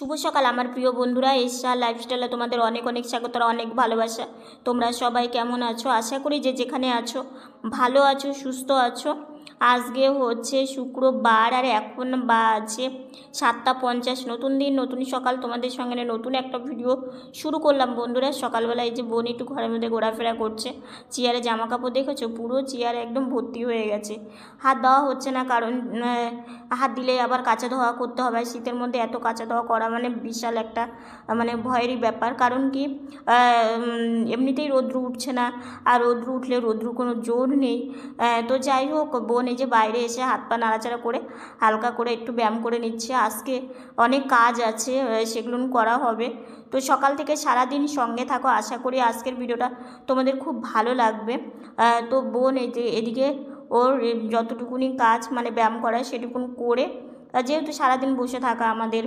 শুভ সকাল, আমার প্রিয় বন্ধুরা। এসা লাইফস্টাইলে তোমাদের অনেক অনেক স্বাগত অনেক ভালোবাসা। তোমরা সবাই কেমন আছো? আশা করি যে যেখানে আছো, ভালো আছো, সুস্থ আছো। আজকে হচ্ছে শুক্রবার আর এখন বাজে সাতটা পঞ্চাশ। নতুন দিন, নতুন সকাল। তোমাদের সঙ্গে নতুন একটা ভিডিও শুরু করলাম। বন্ধুরা, সকালবেলা এই যে বোন একটু ঘরের মধ্যে ঘোরাফেরা করছে। চেয়ারে জামা কাপড় দেখেছ? পুরো চেয়ার একদম ভর্তি হয়ে গেছে। হাত দেওয়া হচ্ছে না, কারণ হাত দিলে আবার কাঁচা ধোয়া করতে হবে। শীতের মধ্যে এত কাঁচা ধোয়া করা মানে বিশাল একটা মানে ভয়েরই ব্যাপার। কারণ কি এমনিতেই রৌদ্র উঠছে না। আর রৌদ্র উঠলে রৌদ্র কোনো জোর নেই। তো যাই হোক বোন এই যে বাইরে এসে হাত পা নাড়াচাড়া করে হালকা করে একটু ব্যায়াম করে নিচ্ছে। আজকে অনেক কাজ আছে সেগুলো করা হবে। তো সকাল থেকে সারাদিন সঙ্গে থাকো। আশা করি আজকের ভিডিওটা তোমাদের খুব ভালো লাগবে। তো বোন এই যে এদিকে ওর যতটুকুনি কাজ মানে ব্যায়াম করা সেটুকুন করে যেহেতু সারাদিন বসে থাকা আমাদের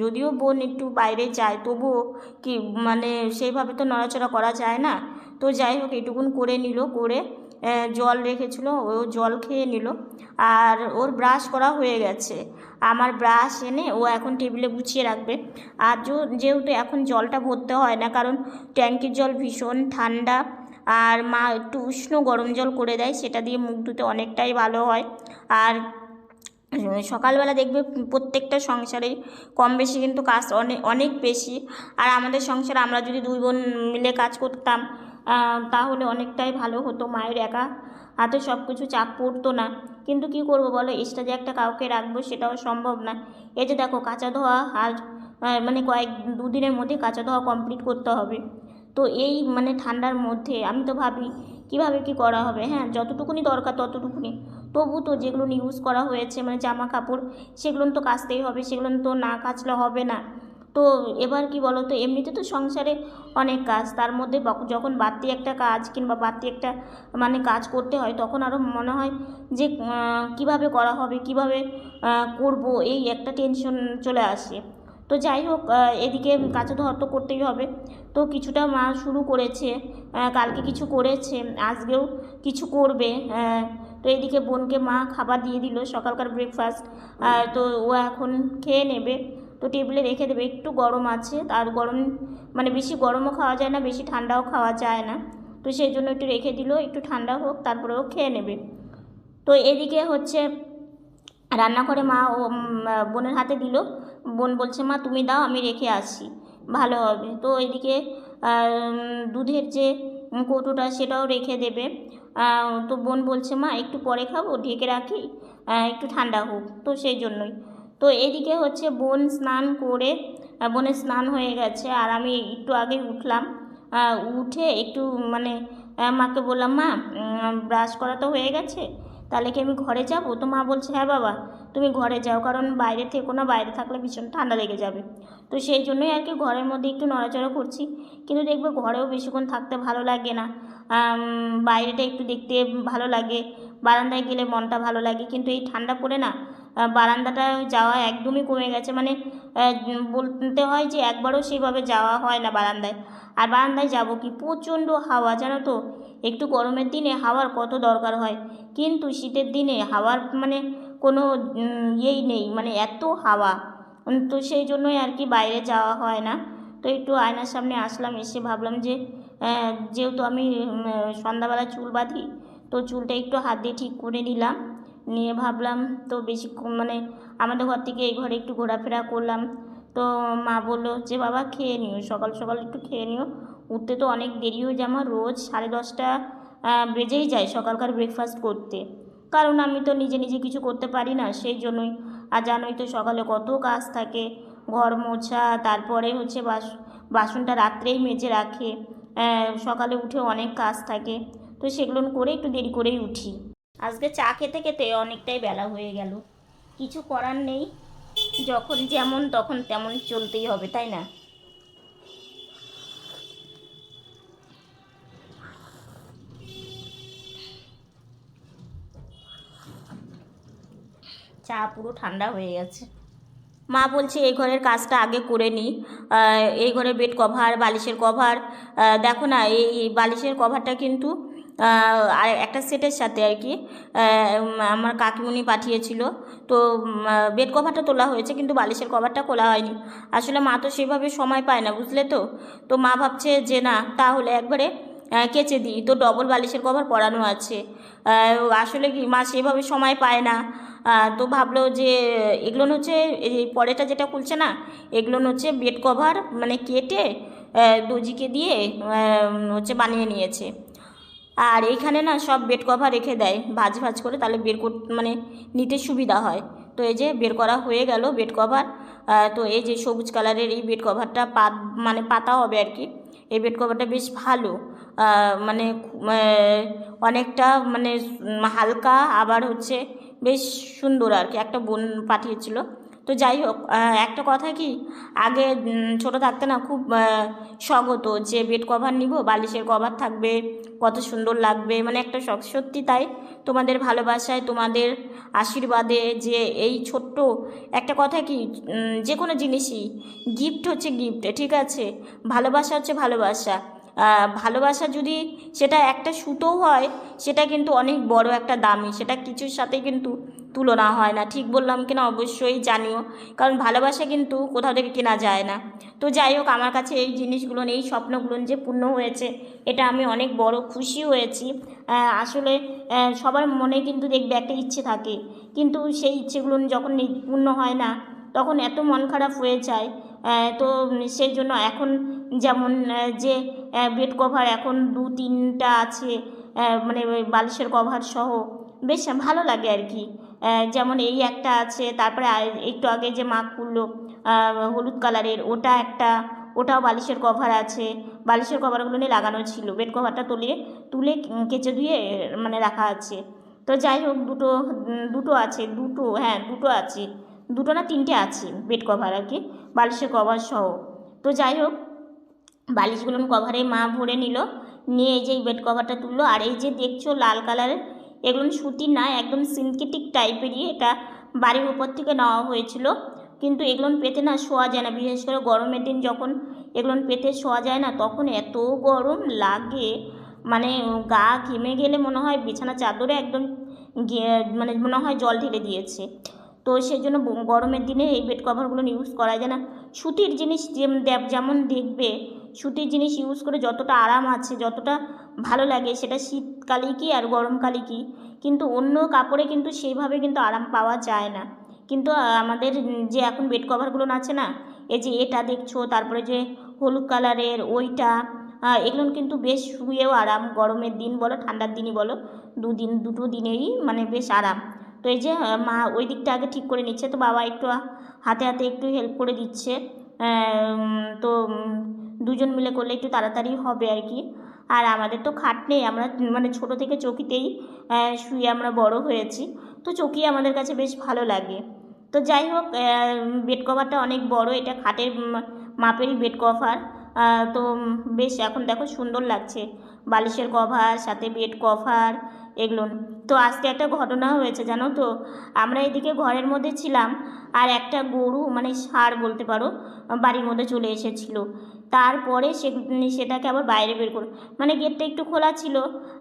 যদিও বোন একটু বাইরে যায়, তবুও কি মানে সেইভাবে তো নড়াচড়া করা যায় না। তো যাই হোক, এটুকুন করে নিল, করে জল রেখেছিল, ও জল খেয়ে নিল। আর ওর ব্রাশ করা হয়ে গেছে। আমার ব্রাশ এনে ও এখন টেবিলে গুছিয়ে রাখবে। আর যেহেতু এখন জলটা ভরতে হয় না, কারণ ট্যাঙ্কির জল ভীষণ ঠান্ডা, আর মা একটু উষ্ণ গরম জল করে দেয়, সেটা দিয়ে মুখ ধুতে অনেকটাই ভালো হয়। আর সকালবেলা দেখবে প্রত্যেকটা সংসারে কম বেশি কিন্তু কাজ অনেক অনেক বেশি। আর আমাদের সংসারে আমরা যদি দুই বোন মিলে কাজ করতাম তাহলে অনেকটাই ভালো হতো মায়ের একা। হাতে সব কিছু চাপ পড়তো না। কিন্তু কি করব বলো? এক্সট্রা যে একটা কাউকে রাখব সেটাও সম্ভব না। এই যে দেখো, কাঁচা ধোয়া আর মানে কয়েক দুদিনের মধ্যে কাঁচা ধোয়া কমপ্লিট করতে হবে। তো এই মানে ঠান্ডার মধ্যে, আমি তো ভাবি, কীভাবে কি করা হবে? হ্যাঁ যতটুকুনি দরকার ততটুকুনি। তবু তো যেগুলো ইউজ করা হয়েছে মানে জামা কাপড়, সেগুলো তো কাচতেই হবে, সেগুলো তো না কাচলে হবে না। তো এবার কি বলো তো এমনিতে তো সংসারে অনেক কাজ। তার মধ্যে যখন বাড়তি একটা কাজ কিংবা বাড়তি একটা মানে কাজ করতে হয়, তখন আরও মনে হয় যে কীভাবে করা হবে, কীভাবে করব, এই একটা টেনশন চলে আসে। তো যাই হোক এদিকে কাঁচা ধোয়া তো করতেই হবে। তো কিছুটা মা শুরু করেছে কালকে কিছু করেছে, আজকেও কিছু করবে তো এদিকে বোনকে মা খাবার দিয়ে দিল, সকালকার ব্রেকফাস্ট তো ও এখন খেয়ে নেবে। তো টেবিলে রেখে দেবে, একটু গরম আছে, তার গরম মানে বেশি গরমও খাওয়া যায় না, বেশি ঠান্ডাও খাওয়া যায় না। তো সেই জন্য একটু রেখে দিল, একটু ঠান্ডা হোক, তারপরে ও খেয়ে নেবে। তো এদিকে হচ্ছে রান্নাঘরে মা ও বোনের হাতে দিল। বোন বলছে, মা, তুমি দাও, আমি রেখে আসি। ভালো হবে। তো এদিকে দুধের যে কৌটোটা, সেটাও রেখে দেবে। তো বোন বলছে, মা, একটু পরে খাব, ঢেকে রাখি একটু ঠান্ডা হোক। তো সেই জন্যই। তো এদিকে হচ্ছে বোন স্নান করে বোনের স্নান হয়ে গেছে আর আমি একটু আগে উঠলাম। উঠে একটু মানে মাকে বললাম, মা ব্রাশ করা তো হয়ে গেছে, তাহলে কি আমি ঘরে যাব? তো মা বলছে হ্যাঁ বাবা, তুমি ঘরে যাও, কারণ বাইরে থেকো না, বাইরে থাকলে ভীষণ ঠান্ডা লেগে যাবে। তো সেই জন্যই আর কি ঘরের মধ্যে একটু নড়াচড়া করছি, কিন্তু দেখবে ঘরেও বেশিক্ষণ থাকতে ভালো লাগে না। বাইরেটা একটু দেখতে ভালো লাগে, বারান্দায় গেলে মনটা ভালো লাগে, কিন্তু এই ঠান্ডা পড়ে না বারান্দাটা যাওয়া একদমই কমে গেছে। মানে বলতে হয় যে একবারও সেভাবে যাওয়া হয় না বারান্দায়। আর বারান্দায় যাব কি? প্রচণ্ড হাওয়া, জানো তো? একটু গরমের দিনে হাওয়ার কত দরকার হয়। কিন্তু শীতের দিনে হাওয়ার মানে কোনো ইয়েই নেই। মানে এত হাওয়া। তো সেই জন্যই আর কি বাইরে যাওয়া হয় না। তো একটু আয়নার সামনে আসলাম, এসে ভাবলাম যে যেহেতু আমি সন্ধ্যাবেলা চুল বাঁধি, তো চুলটা একটু হাত দিয়ে ঠিক করে নিলাম। নিয়ে ভাবলাম, তো বেশি মানে আমাদের ঘর থেকে এই ঘরে একটু ঘোরাফেরা করলাম। তো মা বলল যে, বাবা, খেয়ে নিও, সকাল সকাল একটু খেয়ে নিও। উঠতে তো অনেক দেরি হয়ে যায়, আমার রোজ সাড়ে দশটা বেজেই যায় সকালকার ব্রেকফাস্ট করতে। কারণ আমি তো নিজে নিজে কিছু করতে পারি না, সেই জন্যই। আর জানোই তো সকালে কত কাজ থাকে, ঘর মোছা, তারপরে হচ্ছে বাস, বাসনটা রাত্রেই মেজে রাখে। সকালে উঠে অনেক কাজ থাকে। তো সেগুলো করে একটু দেরি করেই উঠি। আজকে চা খেতে খেতে অনেকটাই বেলা হয়ে গেল। কিছু করার নেই। যখন যেমন তখন তেমন চলতেই হবে, তাই না? চা পুরো ঠান্ডা হয়ে গেছে। মা বলছে, এই ঘরের কাজটা আগে করে নিই এই ঘরে বেড কভার, বালিশের কভার। দেখো না এই বালিশের কভারটা কিন্তু আর একটা সেটের সাথে আর কি আমার কাকিমুনি পাঠিয়েছিল। তো বেড কভারটা তোলা হয়েছে, কিন্তু বালিশের কভারটা খোলা হয়নি। আসলে মা তো সেভাবে সময় পায় না, বুঝলে তো? তো মা ভাবছে যে না, তাহলে একবারে কেচে দিই। তো ডবল বালিশের কভার পরানো আছে। আসলে কি, মা সেভাবে সময় পায় না। তো ভাবলো যে, এগুলো হচ্ছে, এই পরেটা যেটা খুলছে না, এগুলো হচ্ছে বেড কভার মানে কেটে দর্জিকে দিয়ে হচ্ছে বানিয়ে নিয়েছে। আর এইখানে না সব বেড কভার রেখে দেয়। ভাজ ভাজ করে তাহলে বের কর মানে নিতে সুবিধা হয়। তো এই যে বের করা হয়ে গেল বেড কভার তো এই যে সবুজ কালারের এই বেড কভারটা পাত মানে পাতা হবে আর কি। এই বেড কভারটা বেশ ভালো। মানে অনেকটা মানে হালকা, আবার হচ্ছে বেশ সুন্দর আর কি। একটা বোন পাঠিয়েছিল। তো যাই হোক একটা কথা কি? আগে ছোট থাকতে না খুব হতো যে বেড কভার নিব, বালিশের কভার থাকবে, কত সুন্দর লাগবে মানে একটা শখ। সত্যি তাই, তোমাদের ভালোবাসায়, তোমাদের আশীর্বাদে যে এই ছোট্ট একটা কথা কি যে কোনো জিনিসই গিফট হচ্ছে গিফট ঠিক আছে? ভালোবাসা হচ্ছে ভালোবাসা। ভালোবাসা যদি সেটা একটা সুতোও হয়, সেটা কিন্তু অনেক বড় একটা দামি, সেটা কিছুর সাথে কিন্তু তুলনা হয় না। ঠিক বললাম কিনা অবশ্যই জানিও, কারণ ভালোবাসা কিন্তু কোথাও থেকে কেনা যায় না। তো যাই হোক, আমার কাছে এই জিনিসগুলো এই স্বপ্নগুলো যে পূর্ণ হয়েছে, এটা আমি অনেক বড় খুশি হয়েছি। আসলে সবার মনে কিন্তু দেখবে একটা ইচ্ছে থাকে, কিন্তু সেই ইচ্ছেগুলো যখন পূর্ণ হয় না, তখন এত মন খারাপ হয়ে যায় তো সেই জন্য এখন যেমন যে বেড কভার এখন দু তিনটা আছে মানে বালিশের কভার সহ, বেশ ভালো লাগে আর কি যেমন এই একটা আছে, তারপরে একটু আগে যে মা খুললো হলুদ কালারের, ওটা একটা, ওটাও বালিশের কভার আছে। বালিশের কভারগুলো নিয়ে লাগানো ছিল বেড কভারটা তুলে তুলে কেচে ধুয়ে মানে রাখা আছে। তো যাই হোক, দুটো দুটো আছে, দুটো হ্যাঁ দুটো আছে। দুটো না তিনটে আছে বেড কভার আর কি বালিশের কভার সহ। তো যাই হোক বালিশগুলো কভারে মা ভরে নিল, নিয়ে যে বেড কভারটা তুললো, আর এই যে দেখছ লাল কালারের এগুলো সুতির না, একদম সিনথেটিক টাইপেরই এটা বাড়ির উপর থেকে নেওয়া হয়েছিল। কিন্তু এগুলো পেতে না শোয়া যায় না, বিশেষ করে গরমের দিন যখন এগুলো পেতে শোয়া যায় না, তখন এত গরম লাগে। মানে গা ঘেমে গেলে মনে হয় বিছানা চাদরে একদম মানে মনে হয় জল ঢেলে দিয়েছে। তো সেই জন্য গরমের দিনে এই বেড কভারগুলো ইউজ করা যায় না। সুতির জিনিস যেমন দেখবে সুতির জিনিস ইউজ করে যতটা আরাম আছে, যতটা ভালো লাগে সেটা শীতকালে কি আর গরমকালে কি? কিন্তু অন্য কাপড়ে কিন্তু সেইভাবে কিন্তু আরাম পাওয়া যায় না। কিন্তু আমাদের যে এখন বেড কভারগুলো আছে না, এই যে এটা দেখছ, তারপরে যে হলুদ কালারের ওইটা এগুলো কিন্তু বেশ শুয়েও আরাম, গরমের দিন বলো, ঠান্ডার দিনই বলো, দুদিন, দুটো দিনেই মানে বেশ আরাম। তো এই যে মা ওই দিকটা আগে ঠিক করে নিচ্ছে, তো বাবা একটু হাতে হাতে একটু হেল্প করে দিচ্ছে। তো দুজন মিলে করলে একটু তাড়াতাড়ি হবে আর কি। আর আমাদের তো খাট নেই, আমরা মানে ছোট থেকে চকিতেই শুয়ে আমরা বড় হয়েছি। তো চকি আমাদের কাছে বেশ ভালো লাগে। তো যাই হোক বেড কভারটা অনেক বড়, এটা খাটের মাপেরই বেড কভার তো বেশ, এখন দেখো সুন্দর লাগছে। বালিশের কভার সাথে বেড কভার এগুলো। তো আজকে একটা ঘটনা হয়েছে, জানো তো? আমরা এদিকে ঘরের মধ্যে ছিলাম আর একটা গরু মানে ষাঁড় বলতে পারো, বাড়ির মধ্যে চলে এসেছিল। তারপরে সে সেটাকে আবার বাইরে বের করে মানে গেটটা একটু খোলা ছিল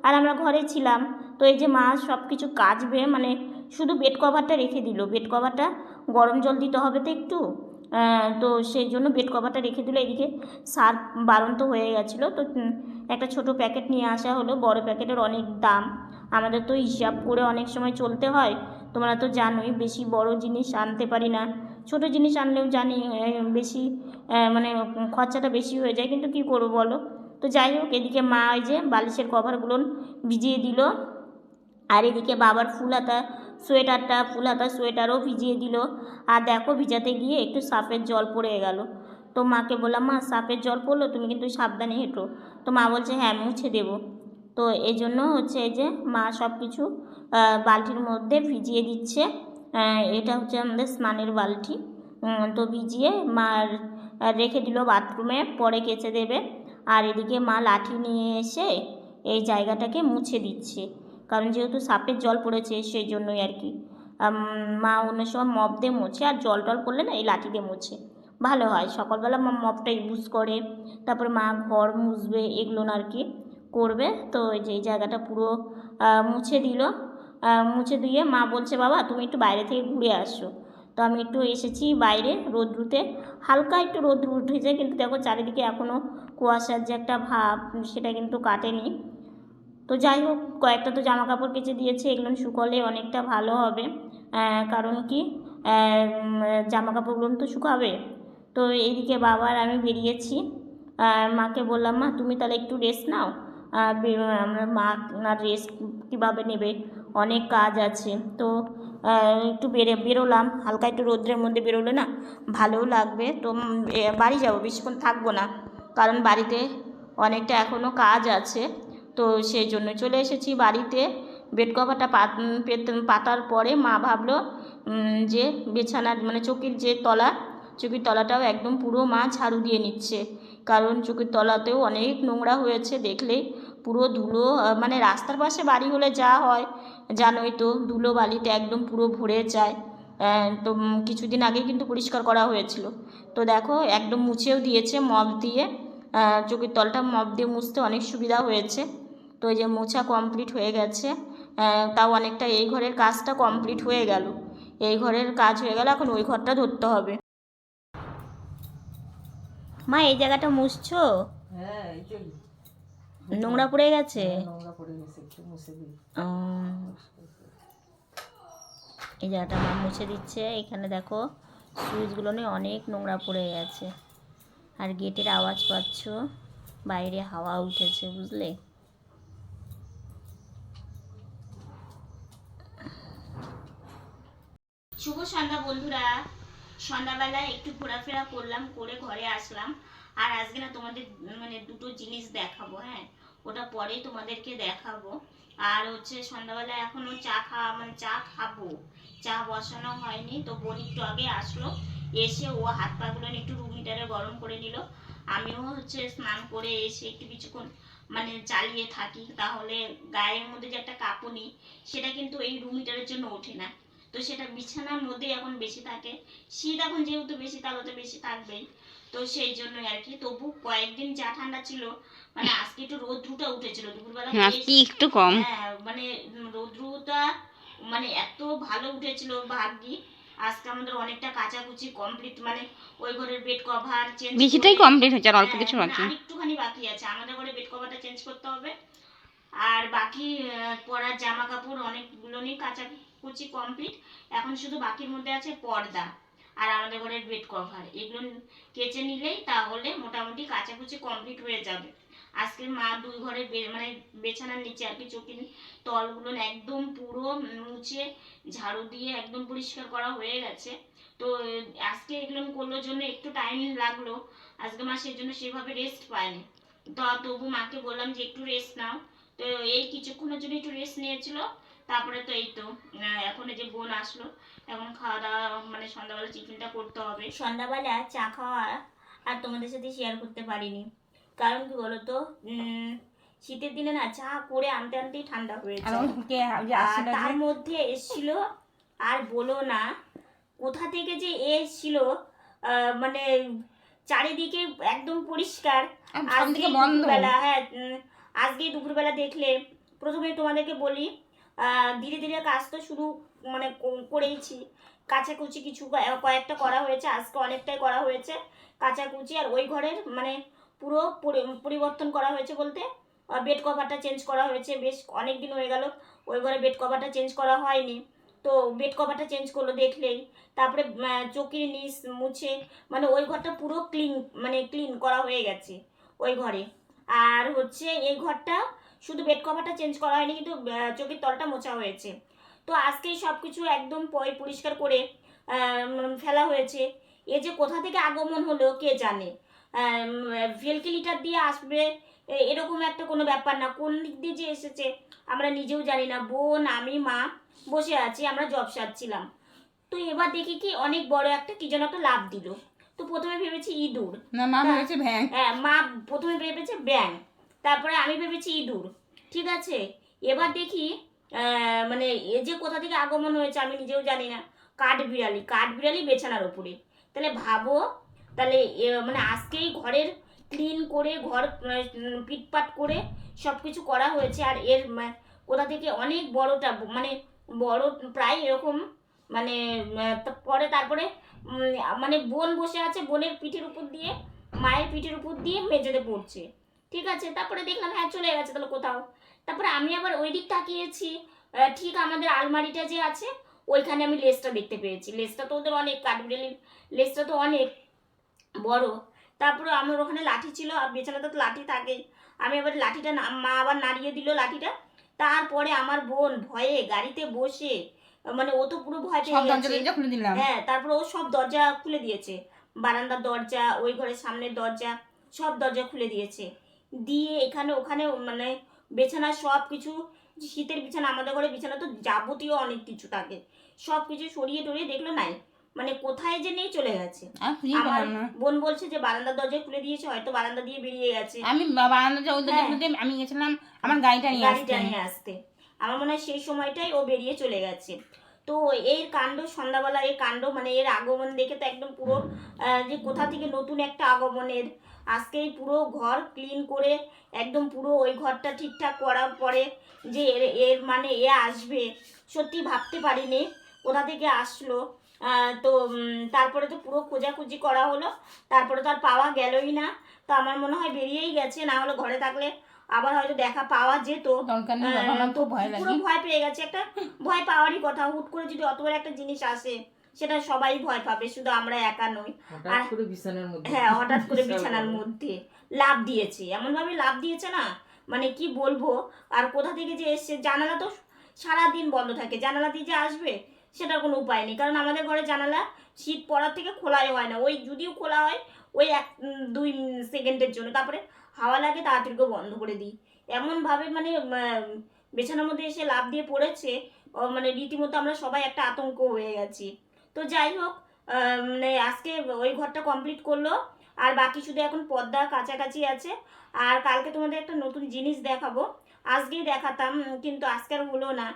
আর আমরা ঘরে ছিলাম। তো এই যে মা সব কিছু কাচবে মানে শুধু বেড কভারটা রেখে দিল। বেড কভারটা গরম জল দিতে হবে তো একটু। তো সেই জন্য বেড কভারটা রেখে দিল। এদিকে সার বারণ তো হয়ে গেছিল। তো একটা ছোট প্যাকেট নিয়ে আসা হলো। বড় প্যাকেটের অনেক দাম। আমাদের তো হিসাব করে অনেক সময় চলতে হয়। তোমরা তো জানোই, বেশি বড় জিনিস আনতে পারি না। ছোট জিনিস আনলেও জানি বেশি মানে খরচাটা বেশি হয়ে যায়, কিন্তু কী করব বলো? তো যাই হোক, এদিকে মা ওই যে বালিশের কভারগুলো ভিজিয়ে দিল। আর এদিকে বাবার ফুল হাতা সোয়েটারটা ফুল হাতা সোয়েটারও ভিজিয়ে দিল। আর দেখো, ভিজাতে গিয়ে একটু সাপের জল পড়ে গেল। তো মাকে বললাম, মা, সাপের জল পড়ল? তুমি কিন্তু সাবধানে হেঁটো। তো মা বলছে হ্যাঁ মুছে দেবো। তো এই জন্য হচ্ছে এই যে মা সব কিছু বালতির মধ্যে ভিজিয়ে দিচ্ছে। এটা হচ্ছে আমাদের স্নানের বালতি। তো ভিজিয়ে আহ, রেখে দিল বাথরুমে পরে কেচে দেবে। আর এদিকে মা লাঠি নিয়ে এসে এই জায়গাটাকে মুছে দিচ্ছে। কারণ যেহেতু সাপের জল পড়েছে সেই জন্যই আর কি। মা অন্য সময় মপ দিয়ে মোছে আর জল টল পড়লে না এই লাঠি দিয়ে মোছে। ভালো হয় সকালবেলা মা মপটা ইউজ করে। তারপরে মা ঘর মুছবে এগুলো না আর কি। করবে। তো এই জায়গাটা পুরো মুছে দিল। মুছে দিয়ে মা বলছে, বাবা, তুমি একটু বাইরে থেকে ঘুরে আসো। তো আমি একটু এসেছি বাইরে রোদ্রুতে। হালকা একটু রোদ্রু উঠেছে, কিন্তু দেখো চারিদিকে এখনও কুয়াশার যে একটা ভাব, সেটা কিন্তু কাটেনি। তো যাই হোক, কয়েকটা তো জামা কাপড় কেচে দিয়েছে, এগুলো শুকোলে অনেকটা ভালো হবে। কারণ কি? জামা কাপড়গুলো তো শুকাবে। তো এইদিকে বাবার আমি বেরিয়েছি। মাকে বললাম, মা, তুমি তাহলে একটু রেস্ট নাও। মা রেস্ট কীভাবে নেবে? অনেক কাজ আছে। তো একটু বেরে, বেরোলাম। হালকা একটু রোদ্রের মধ্যে বেরোলে না ভালোও লাগবে। তো বাড়ি যাব। বেশিক্ষণ থাকব না। কারণ বাড়িতে অনেকটা এখনও কাজ আছে। তো, সেই জন্য চলে এসেছি বাড়িতে। বেড কভারটা পাত পেত- পাতার পরে মা ভাবলো যে বিছানার মানে চকির যে তলা, চকির তলাটাও একদম পুরো মা ঝাড়ু দিয়ে নিচ্ছে। কারণ চকির তলাতেও অনেক নোংরা হয়েছে দেখলেই। পুরো ধুলো মানে রাস্তার পাশে বাড়ি হলে যা হয়, জানোই তো, ধুলো বালিতে একদম পুরো ভরে যায়। তো কিছুদিন আগে কিন্তু পরিষ্কার করা হয়েছিল। তো দেখো, একদম মুছেও দিয়েছে মপ দিয়ে। চোখের তলটা মপ দিয়ে মুছতে অনেক সুবিধা হয়েছে। তো এই যে মোছা কমপ্লিট হয়ে গেছে। তাও অনেকটা এই ঘরের কাজটা কমপ্লিট হয়ে গেল। এই ঘরের কাজ হয়ে গেল, এখন ওই ঘরটা ধরতে হবে। মা, এই জায়গাটা মুছছো? হ্যাঁ নোংরা পড়ে গেছে? নোংরা পড়ে গেছে একটু মুছে দিই। এই জায়গাটা মা মুছে দিচ্ছে এখানে দেখো সুইচগুলো নিয়ে অনেক নোংরা পড়ে গেছে। আর গেটের আওয়াজ পাচ্ছ? বাইরে হাওয়া উঠেছে বুঝলে? শুভ সন্ধ্যা বন্ধুরা। সন্ধ্যাবেলায় একটু ঘোরাফেরা করলাম করে ঘরে আসলাম। আর আজকে না তোমাদের মানে দুটো জিনিস দেখাবো হ্যাঁ? ওটা পরেই তোমাদেরকে দেখাবো। আর হচ্ছে সন্ধ্যাবেলা এখনও চা খাওয়া মানে চা খাব। চা বসানো হয়নি, তো বোন একটু আগে আসলো। এসে ও হাত পাগুলো একটু রুম হিটারে গরম করে নিল। আমিও হচ্ছে স্নান করে এসে একটু কিছুক্ষণ মানে চালিয়ে থাকি। তাহলে গায়ের মধ্যে যে একটা কাঁপুনি, সেটা কিন্তু এই রুম হিটারের জন্য ওঠে না। তো সেটা বিছানার মধ্যে এখন বেশি থাকে। শীত এখন যেহেতু বেশি, তাহলে তো বেশি থাকবেই। তো সেই জন্যই আর কি। তবু কয়েকদিন যা ঠান্ডা ছিল মানে আজকে একটু রোদ্রুটা উঠেছিল। দুপুরবেলা আজকে একটু কম। হ্যাঁ মানে রৌদ্রটা মানে এত ভালো উঠেছিল ভাগ্যি। আজকে আমাদের অনেকটা কাচাকুচি কমপ্লিট মানে ওই ঘরের বেড কভার চেঞ্জ বেশিটাই কমপ্লিট হচ্ছে আর অল্প কিছু বাকি। একটুখানি বাকি আছে। আমাদের ঘরে বেড কভারটা চেঞ্জ করতে হবে। আর বাকি পরার জামা কাপড় অনেকগুলো নিয়ে কাচাকুচি কমপ্লিট এখন শুধু বাকির মধ্যে আছে পর্দা। আর আমাদের ঘরের বেড কভার এগুলো কেচে নিলেই তাহলে মোটামুটি কাচাকুচি কমপ্লিট হয়ে যাবে। আজকে মা দুই ঘরে মানে বেছানার নিচে আর কি চকির তলগুলো একদম পুরো মুছে ঝাড়ু দিয়ে একদম পরিষ্কার করা হয়ে গেছে। তো আজকে এগুলো করলোর জন্য একটু টাইম লাগল, আজকে মা সেই জন্য সেভাবে রেস্ট পায়নি। তো তবু মাকে বললাম যে একটু রেস্ট নাও। তো এই কিছুক্ষণের জন্য একটু রেস্ট নিয়েছিল। তারপরে তো এই তো এখন এই যে বোন আসলো এখন খাওয়া দাওয়া মানে সন্ধ্যাবেলা টিফিনটা করতে হবে। সন্ধ্যাবেলা চা খাওয়া আর তোমাদের সাথে শেয়ার করতে পারিনি। কারণ কি বলতো উম, শীতের দিনে না চা করে আনতে আনতেই ঠান্ডা হয়ে আসছিল তার মধ্যে এসছিল আর বলো না কোথা থেকে যে এসছিল আহ, মানে চারিদিকে একদম পরিষ্কার। আর আজকে দুপুরবেলা হ্যাঁ আজকে দুপুরবেলা দেখলে প্রথমে তোমাদেরকে বলি ধীরে ধীরে কাজ তো শুরু মানে করেইছি। কাচাকুচি কিছু কয়েকটা করা হয়েছে, আজকে অনেকটাই করা হয়েছে কাচাকুচি। আর ওই ঘরের মানে পুরো পরি- পরিবর্তন করা হয়েছে বলতে বেড কভারটা চেঞ্জ করা হয়েছে। বেশ অনেক দিন হয়ে গেল, ওই ঘরে বেড কভারটা চেঞ্জ করা হয়নি। তো বেড কভারটা চেঞ্জ করল দেখলেই। তারপরে চকির নিচ মুছে মানে ওই ঘরটা পুরো ক্লিন মানে ক্লিন করা হয়ে গেছে, ওই ঘরে। আর হচ্ছে এই ঘরটা শুধু বেড কভারটা চেঞ্জ করা হয়নি কিন্তু চোখের তলটা মোছা হয়েছে। তো আজকেই সব কিছু একদম পয় পরিষ্কার করে ফেলা হয়েছে। এ যে কোথা থেকে আগমন হলো কে জানে? ভেলকি লিটার দিয়ে আসবে এরকম একটা কোনো ব্যাপার না। কোন দিক দিয়ে যে এসেছে আমরা নিজেও জানি না। বোন আমি মা বসে আছি আমরা জব সারছিলাম। তো এবার দেখি কি অনেক বড় একটা কি যেন একটা লাভ দিল। তো প্রথমে ভেবেছি ইঁদুর। না মা ভেবেছে ভ্যাং হ্যাঁ মা প্রথমে ভেবেছে ব্যাং তারপরে আমি ভেবেছি ইঁদুর, ঠিক আছে? এবার দেখি মানে এ যে কোথা থেকে আগমন হয়েছে আমি নিজেও জানি না। কাঠ বিড়ালি কাঠ বিড়ালি বেছানার ওপরে তাহলে ভাবো, তাহলে মানে আজকেই ঘরের ক্লিন করে, ঘর পিটপাট করে সব কিছু করা হয়েছে। আর এর কোথা থেকে অনেক বড়টা মানে বড় প্রায় এরকম মানে পরে তারপরে মানে বোন বসে আছে, বোনের পিঠের উপর দিয়ে, মায়ের পিঠের উপর দিয়ে মেঝেতে পড়ছে। ঠিক আছে তারপরে দেখলাম হ্যাঁ চলে গেছে তাহলে কোথাও। তারপরে আমি আবার ওই দিক তাকিয়েছি ঠিক আমাদের আলমারিটা যে আছে ওইখানে আমি লেসটা দেখতে পেয়েছি। লেসটা তো ওদের অনেক কাঠবিড়ালির লেসটা তো অনেক বড়। তারপরে আমার ওখানে লাঠি ছিল আর বিছানাতে তো লাঠি থাকেই। আমি আবার লাঠিটা মা আবার নাড়িয়ে দিল লাঠিটা। তারপরে আমার বোন ভয়ে গাড়িতে বসে মানে ও তো পুরো ভয় পেয়ে হ্যাঁ তারপরে ও সব দরজা খুলে দিয়েছে। বারান্দার দরজা ওই ঘরের সামনের দরজা সব দরজা খুলে দিয়েছে। দিয়ে এখানে ওখানে মানে বিছানা সব কিছু শীতের বিছানা আমাদের ঘরে বিছানা তো যাবতীয় অনেক কিছু থাকে। সব কিছু সরিয়ে টরিয়ে দেখল নাই মানে কোথায় যে নেই চলে গেছে। আমার বোন বলছে যে বারান্দার দরজা খুলে দিয়েছে হয়তো বারান্দা দিয়ে বেরিয়ে গেছে। আমি বারান্দা দরজা হ্যাঁ। খুলে আমি গেছিলাম আমার গাড়িটা নিয়ে গাড়িটা নিয়ে আসতে। আমার মনে হয় সেই সময়টাই ও বেরিয়ে চলে গেছে। তো এই কাণ্ড সন্ধ্যাবেলা এই কাণ্ড মানে এর আগমন দেখে তো একদম পুরো আহ, যে কোথা থেকে নতুন একটা আগমনের আজকেই পুরো ঘর ক্লিন করে একদম পুরো ওই ঘরটা ঠিকঠাক করার পরে যে এর এর মানে এ আসবে সত্যি ভাবতে পারিনি। কোথা থেকে আসলো? তো তারপরে তো পুরো খোঁজাখুঁজি করা হলো তারপরে তো আর পাওয়া গেলই না। তো আমার মনে হয় বেরিয়েই গেছে না হলে ঘরে থাকলে আবার হয়তো দেখা পাওয়া যেত। পুরো ভয় পেয়ে গেছে একটা ভয় পাওয়ারই কথা। হুট করে যদি অত বড় একটা জিনিস আসে সেটা সবাই ভয় পাবে শুধু আমরা একা নই। হঠাৎ আর- করে বিছানার মধ্যে। হ্যাঁ হঠাৎ করে বিছানার মধ্যে। লাভ দিয়েছে। এমন ভাবে লাভ দিয়েছে না? মানে কি বলব? আর কোথা থেকে যে এসছে জানালা তো সারাদিন বন্ধ থাকে। জানালা দিয়ে যে আসবে সেটার কোনো উপায় নেই। কারণ আমাদের ঘরে জানালা শীত পড়ার থেকে খোলাই হয় না। ওই যদিও খোলা হয় ওই এক দুই সেকেন্ডের জন্য। তারপরে হাওয়া লাগে তাড়াতাড়ি বন্ধ করে দিই। এমনভাবে মানে বিছানার মধ্যে এসে লাভ দিয়ে পড়েছে। মানে রীতিমতো আমরা সবাই একটা আতঙ্ক হয়ে গেছি। তো যাই হোক মানে আজকে ওই ঘরটা কমপ্লিট করল। আর বাকি শুধু এখন পর্দা কাছাকাছি আছে। আর কালকে তোমাদের একটা নতুন জিনিস দেখাবো। আজকেই দেখাতাম কিন্তু আজকে আর হলো না।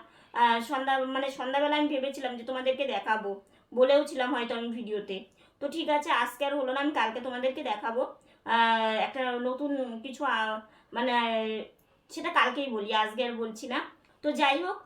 সন্ধ্যা মানে সন্ধ্যাবেলা আমি ভেবেছিলাম যে তোমাদেরকে দেখাবো। বলেও ছিলাম হয়তো আমি ভিডিওতে। তো ঠিক আছে, আজকে আর হলো না, আমি কালকে তোমাদেরকে দেখাবো। একটা নতুন কিছু মানে সেটা কালকেই বলি, আজকে আর বলছি না। তো যাই হোক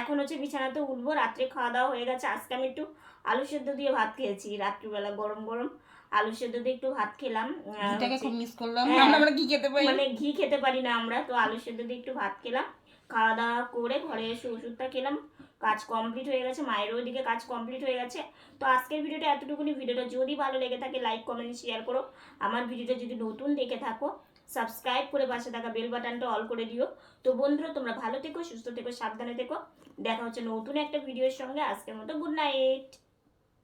এখন হচ্ছে বিছানাতে উঠবো রাত্রে খাওয়া দাওয়া হয়ে গেছে আজকে আমি একটু আলু সেদ্ধ দিয়ে ভাত খেয়েছি রাত্রিবেলা গরম গরম আলু সেদ্ধ দিয়ে একটু ভাত খেলাম এটাকে খুব মিস করলাম হ্যাঁ। আমরা আমরা খেতে পারি মানে ঘি খেতে পারি না আমরা তো আলু সেদ্ধ দিয়ে একটু ভাত খেলাম খাওয়া দাওয়া করে ঘরে এসে ওষুধটা খেলাম কাজ কমপ্লিট হয়ে গেছে মায়ের ওইদিকে কাজ কমপ্লিট হয়ে গেছে তো আজকের ভিডিওটা এতটুকুনি ভিডিওটা যদি ভালো লেগে থাকে লাইক কমেন্ট শেয়ার করো আমার ভিডিওটা যদি নতুন দেখে থাকো সাবস্ক্রাইব করে পাশে থাকা বেল বাটনটা অল করে দিও। তো বন্ধুরা, তোমরা ভালো থেকো, সুস্থ থেকো, সাবধানে থেকো। দেখা হচ্ছে নতুন একটা ভিডিওর সঙ্গে। আজকের মতো গুড নাইট।